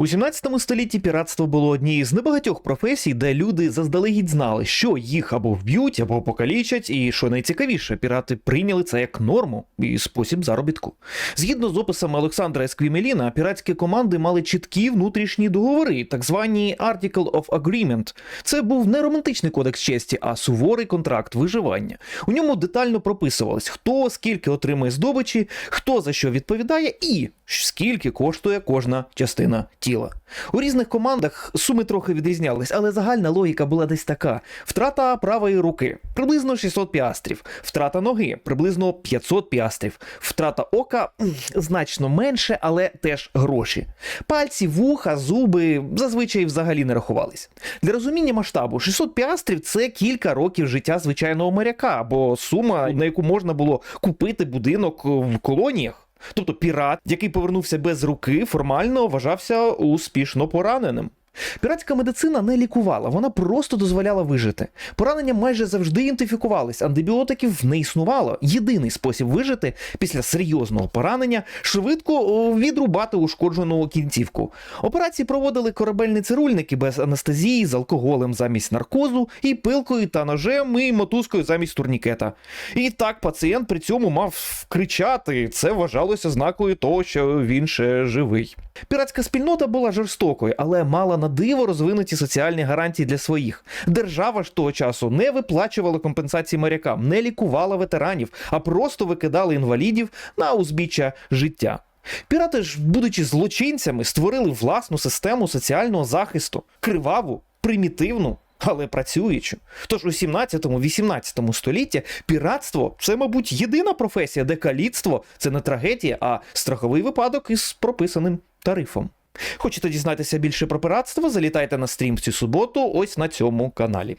У 17 столітті піратство було однією з небагатьох професій, де люди заздалегідь знали, що їх або вб'ють, або покалічать, і що найцікавіше, пірати прийняли це як норму і спосіб заробітку. Згідно з описами Олександра Есквімеліна, піратські команди мали чіткі внутрішні договори, так звані Article of Agreement. Це був не романтичний кодекс честі, а суворий контракт виживання. У ньому детально прописувалось, хто скільки отримує здобичі, хто за що відповідає, і скільки коштує кожна частина тіла. У різних командах суми трохи відрізнялись, але загальна логіка була десь така: втрата правої руки приблизно 600 піастрів, втрата ноги приблизно 500 піастрів, втрата ока значно менше, але теж гроші. Пальці, вуха, зуби зазвичай взагалі не рахувались. Для розуміння масштабу 600 піастрів це кілька років життя звичайного моряка, або сума, на яку можна було купити будинок в колоніях. Тобто пірат, який повернувся без руки, формально вважався успішно пораненим. Піратська медицина не лікувала, вона просто дозволяла вижити. Поранення майже завжди ідентифікувались, антибіотиків не існувало. Єдиний спосіб вижити після серйозного поранення швидко відрубати ушкоджену кінцівку. Операції проводили корабельні цирульники без анестезії, з алкоголем замість наркозу, і пилкою та ножем, і мотузкою замість турнікета. І так пацієнт при цьому мав кричати. Це вважалося знакою того, що він ще живий. Піратська спільнота була жорстокою, але мала на диво розвинуті соціальні гарантії для своїх. Держава ж того часу не виплачувала компенсації морякам, не лікувала ветеранів, а просто викидала інвалідів на узбіччя життя. Пірати ж, будучи злочинцями, створили власну систему соціального захисту, криваву, примітивну. Але працюючу. Тож у 17-18 столітті піратство це, мабуть, єдина професія, де каліцтво це не трагедія, а страховий випадок із прописаним тарифом. Хочете дізнатися більше про пиратство? Залітайте на стрім в цю суботу, ось на цьому каналі.